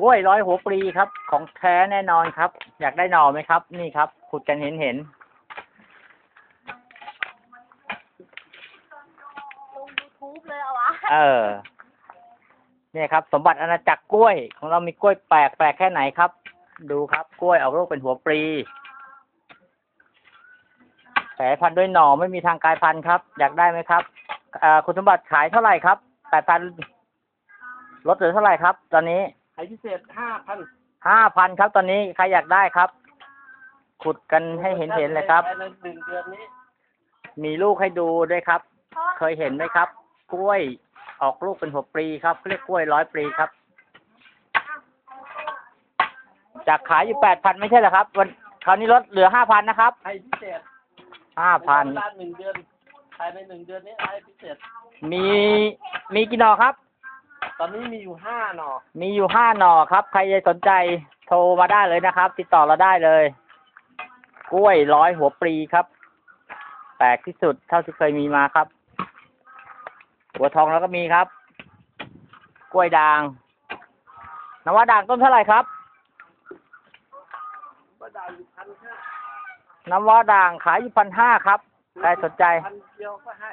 กล้วยร้อยหัวปลีครับ ของแท้แน่นอนครับ อยากได้หน่อไหมครับ นี่ครับขุดกันเห็นเห็นลงยูทูบเลยเอาวะๆเออ เนี่ยครับ สมบัติอาณาจักรกล้วย ของเรามีกล้วยแปลกแปลกแค่ไหนครับ ดูครับ กล้วยออกลูกเป็นหัวปลีแผลพันธุ์ด้วยหน่อไม่มีทางกลายพันธุ์ครับ อยากได้ไหมครับเอ่อคุณสมบัติขายเท่าไหร่ครับแปดพันลดเหลือเท่าไหร่ครับ ตอนนี้ ไอ้พิเศษห้าพันห้าพันครับ ตอนนี้ใครอยากได้ครับ ขุดกันให้เห็นเห็นเลยครับภายในหนึ่งเดือนนี้มีลูกให้ดูด้วยครับเพราะเคยเห็นไหมครับ กล้วยออกลูกเป็นหัวปลีครับเขาเรียกกล้วยร้อยปลีครับ จากขายอยู่แปดพันไม่ใช่เหรอครับ วันคราวนี้ลดเหลือห้าพันนะครับไอ้พิเศษห้าพันเวลาหนึ่งเดือนภายในหนึ่งเดือนนี้ไอ้พิเศษ มีมีกี่หน่อครับ ตอนนี้มีอยู่ห้าหน่อ มีอยู่ห้าหน่อครับ ใครจะสนใจโทรมาได้เลยนะครับ ติดต่อเราได้เลย กล้วยร้อยหัวปลีครับ แปลกที่สุดเท่าที่เคยมีมาครับ หัวทองแล้วก็มีครับ กล้วยด่าง นวาด่างต้นเท่าไหร่ครับก็ได้อยู่พันห้าน้ำว้าด่างขายอยู่พันห้าครับ ใครสนใจพันเดียวก็ให้